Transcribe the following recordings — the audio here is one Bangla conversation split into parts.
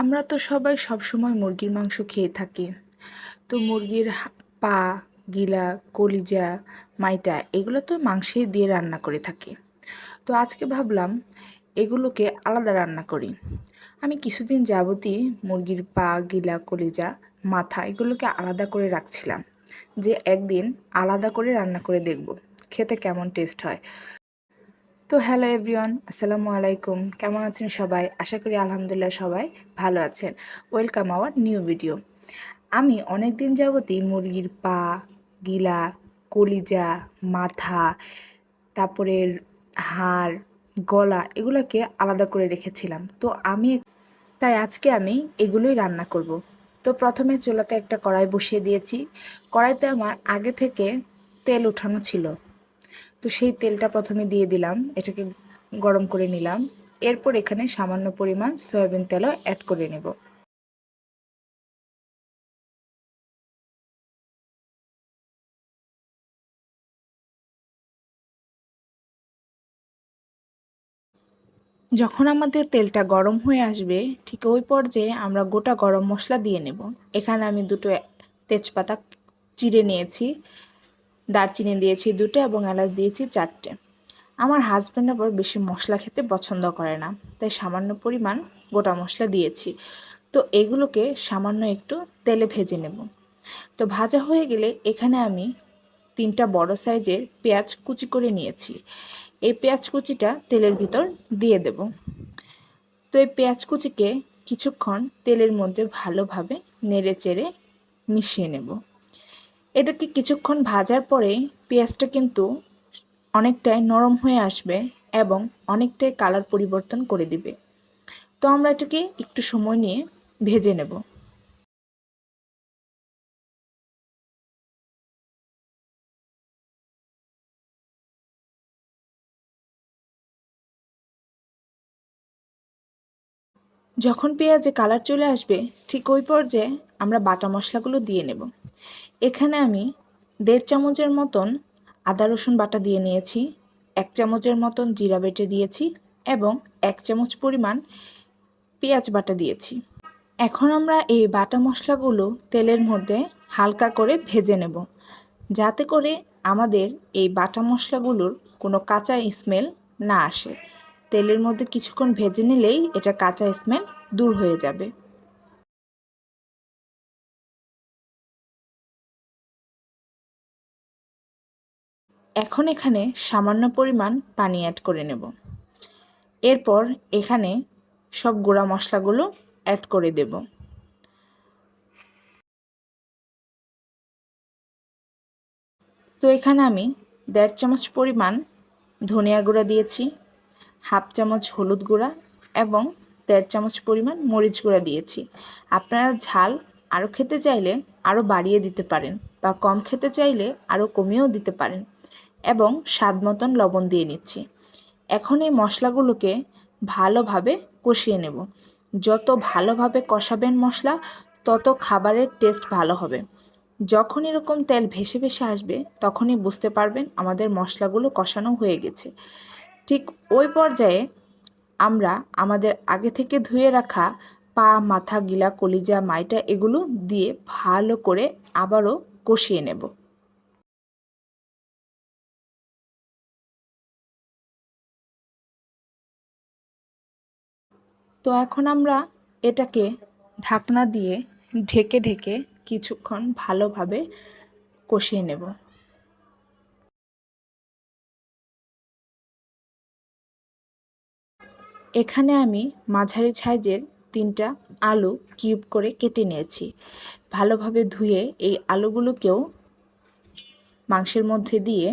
আমরা তো সবাই সবসময় মুরগির মাংস খেয়ে থাকি। তো মুরগির পা, গিলা, কলিজা, মাইটা এগুলো তো মাংসে দিয়ে রান্না করে থাকি। তো আজকে ভাবলাম এগুলোকে আলাদা রান্না করি। আমি কিছুদিন যাবতই মুরগির পা, গিলা, কলিজা, মাথা এগুলোকে আলাদা করে রাখছিলাম। যে একদিন আলাদা করে রান্না করে দেখব, খেতে কেমন টেস্ট হয়। তো হ্যালো এভরিওয়ান, আসসালামু আলাইকুম। কেমন আছেন সবাই? আশা করি আলহামদুলিল্লাহ সবাই ভালো আছেন। ওয়েলকাম আওয়ার নিউ ভিডিও আমি অনেক দিন যাবতই মুরগির পা, গিলা, কলিজা, মাথা, তারপরে হাড়, গলা এগুলোকে আলাদা করে রেখেছিলাম। তো আমি তাই আজকে আমি এগুলোই রান্না করব। তো প্রথমে চুলাতে একটা কড়াই বসিয়ে দিয়েছি। কড়াইতে আমার আগে থেকে তেল উঠানো ছিল। তো সেই তেলটা প্রথমে দিয়ে দিলাম, এটাকে গরম করে নিলাম। এরপর এখানে সামান্য পরিমাণ সয়াবিন তেলও অ্যাড করে নেব। যখন আমাদের তেলটা গরম হয়ে আসবে, ঠিক ওই পর্যায়ে আমরা গোটা গরম মশলা দিয়ে নেব। এখানে আমি দুটো তেজপাতা চিড়ে নিয়েছি। দারচিনি দিয়েছি দুটো এবং এলাচ দিয়েছি চারটে। আমার হাজব্যান্ড আবার বেশি মশলা খেতে পছন্দ করে না, তাই সামান্য পরিমাণ গোটা মশলা দিয়েছি। তো এগুলোকে সামান্য একটু তেলে ভেজে নেব। তো ভাজা হয়ে গেলে এখানে আমি তিনটা বড় সাইজের পেঁয়াজ কুচি করে নিয়েছি। এই পেঁয়াজ কুচিটা তেলের ভিতর দিয়ে দেব। তো এই পেঁয়াজ কুচিকে কিছুক্ষণ তেলের মধ্যে ভালোভাবে নেড়ে চেড়ে মিশিয়ে নেব। এটাকে কিছুক্ষণ ভাজার পরে পেঁয়াজটা কিন্তু অনেকটাই নরম হয়ে আসবে এবং অনেকটাই কালার পরিবর্তন করে দিবে। তো আমরা এটাকে একটু সময় নিয়ে ভেজে নেব। যখন পেঁয়াজে কালার চলে আসবে, ঠিক ওই পর্যায়ে আমরা বাটা মশলাগুলো দিয়ে নেব। এখানে আমি দেড় চামচের মতন আদা রসুন বাটা দিয়ে নিয়েছি, এক চামচের মতন জিরা বেটে দিয়েছি এবং এক চামচ পরিমাণ পেঁয়াজ বাটা দিয়েছি। এখন আমরা এই বাটা মশলাগুলো তেলের মধ্যে হালকা করে ভেজে নেব, যাতে করে আমাদের এই বাটা মশলাগুলোর কোনো কাঁচা স্মেল না আসে। তেলের মধ্যে কিছুক্ষণ ভেজে নিলেই এটা কাঁচা স্মেল দূর হয়ে যাবে। এখন এখানে সামান্য পরিমাণ পানি অ্যাড করে নেব। এরপর এখানে সব গুঁড়া মশলাগুলো অ্যাড করে দেব। তো এখানে আমি দেড় চামচ পরিমাণ ধনিয়া গুঁড়া দিয়েছি, হাফ চামচ হলুদ গুঁড়া এবং দেড় চামচ পরিমাণ মরিচ গুঁড়া দিয়েছি। আপনারা ঝাল আরও খেতে চাইলে আরও বাড়িয়ে দিতে পারেন বা কম খেতে চাইলে আরও কমিয়েও দিতে পারেন। এবং স্বাদ মতন লবণ দিয়ে নিচ্ছি। এখন এই মশলাগুলোকে ভালোভাবে কষিয়ে নেব। যত ভালোভাবে কষাবেন মশলা, তত খাবারের টেস্ট ভালো হবে। যখন এরকম তেল ভেসে ভেসে আসবে, তখনই বুঝতে পারবেন আমাদের মশলাগুলো কষানো হয়ে গেছে। ঠিক ওই পর্যায়ে আমরা আমাদের আগে থেকে ধুয়ে রাখা পা, মাথা, গিলা, কলিজা, মাইটা এগুলো দিয়ে ভালো করে আবারও কষিয়ে নেব। তো এখন আমরা এটাকে ঢাকনা দিয়ে ঢেকে ঢেকে কিছুক্ষণ ভালোভাবে কষিয়ে নেব। এখানে আমি মাঝারি সাইজের তিনটা আলু কিউব করে কেটে নিয়েছি। ভালোভাবে ধুয়ে এই আলুগুলোকেও মাংসের মধ্যে দিয়ে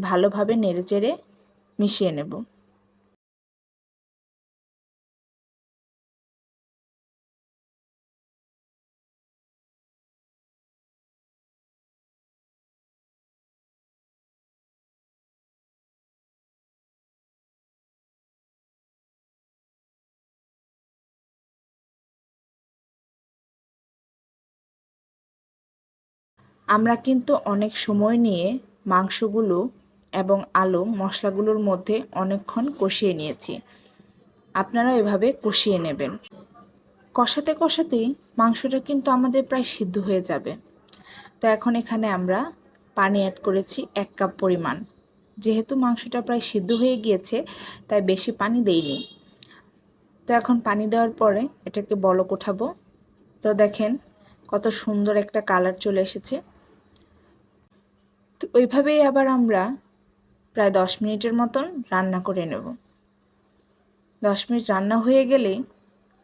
ভালোভাবে নেড়েচেড়ে মিশিয়ে নেব। আমরা কিন্তু অনেক সময় নিয়ে মাংসগুলো এবং আলু মশলাগুলোর মধ্যে অনেকক্ষণ কষিয়ে নিয়েছি। আপনারা এভাবে কষিয়ে নেবেন। কষাতে কষাতেই মাংসটা কিন্তু আমাদের প্রায় সিদ্ধ হয়ে যাবে। তো এখন এখানে আমরা পানি অ্যাড করেছি এক কাপ পরিমাণ। যেহেতু মাংসটা প্রায় সিদ্ধ হয়ে গিয়েছে, তাই বেশি পানি দেইনি। তো এখন পানি দেওয়ার পরে এটাকে বলক ওঠাবো। তো দেখেন কত সুন্দর একটা কালার চলে এসেছে। তো ওইভাবেই আবার আমরা প্রায় দশ মিনিটের মতন রান্না করে নেব। দশ মিনিট রান্না হয়ে গেলে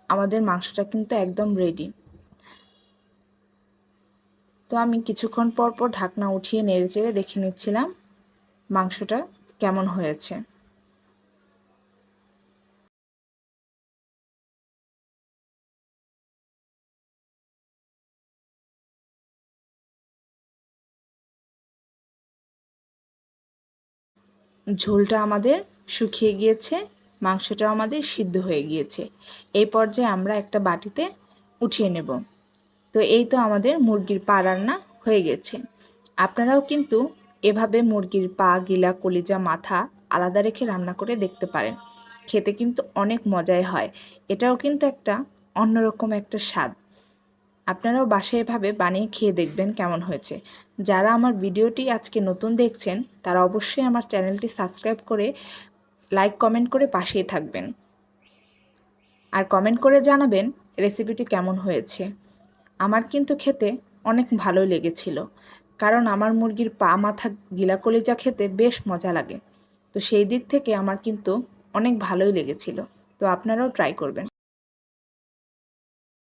আমাদের মাংসটা কিন্তু একদম রেডি তো আমি কিছুক্ষণ পর পর ঢাকনা উঠিয়ে নেড়ে চেড়ে দেখে নিচ্ছিলাম মাংসটা কেমন হয়েছে। ঝোলটা আমাদের শুকিয়ে গিয়েছে মাংসটা আমাদের সিদ্ধ হয়ে গিয়েছে। এই পর্যায়ে আমরা একটা বাটিতে উঠিয়ে নেব। তো এই তো আমাদের মুরগির পা রান্না হয়ে গেছে। আপনারাও কিন্তু এভাবে মুরগির পা, গিলা, কলিজা, মাথা আলাদা রেখে রান্না করে দেখতে পারেন। খেতে কিন্তু অনেক মজাই হয়। এটাও কিন্তু একটা অন্যরকম একটা স্বাদ। আপনারাও বাসায় এভাবে বানিয়ে খেয়ে দেখবেন কেমন হয়েছে। যারা আমার ভিডিওটি আজকে নতুন দেখছেন, তারা অবশ্যই আমার চ্যানেলটি সাবস্ক্রাইব করে লাইক, কমেন্ট করে পাশেই থাকবেন। আর কমেন্ট করে জানাবেন রেসিপিটি কেমন হয়েছে। আমার কিন্তু খেতে অনেক ভালোই লেগেছিল, কারণ আমার মুরগির পা, মাথা, গিলা কলিজা খেতে বেশ মজা লাগে। তো সেই দিক থেকে আমার কিন্তু অনেক ভালোই লেগেছিল। তো আপনারাও ট্রাই করবেন।